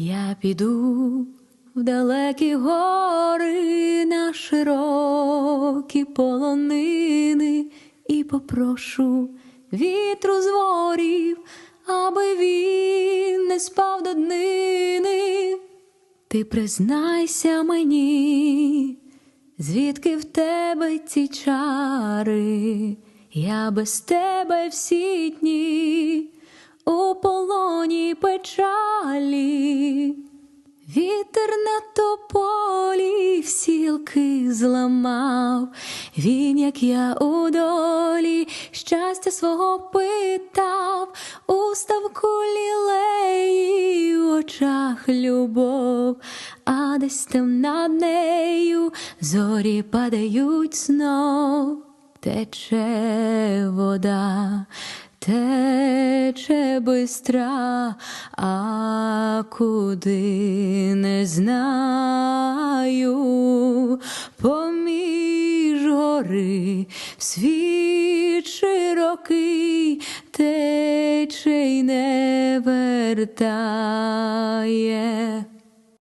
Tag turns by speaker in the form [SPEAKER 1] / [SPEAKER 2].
[SPEAKER 1] Я піду в далекі гори на широкі полонини і попрошу вітру з ворів, аби він не спав до днини. Ти признайся мені, звідки в тебе ці чари, я без тебе всі дні у полоні печалі, вітер на тополі всілки зламав, він, як я у долі, щастя свого питав, у ставку лілеї, в очах любов, а десь там над нею зорі падають знов, тече вода. Тече бистра, а куди не знаю, поміж гори світ широкий тече й не вертає.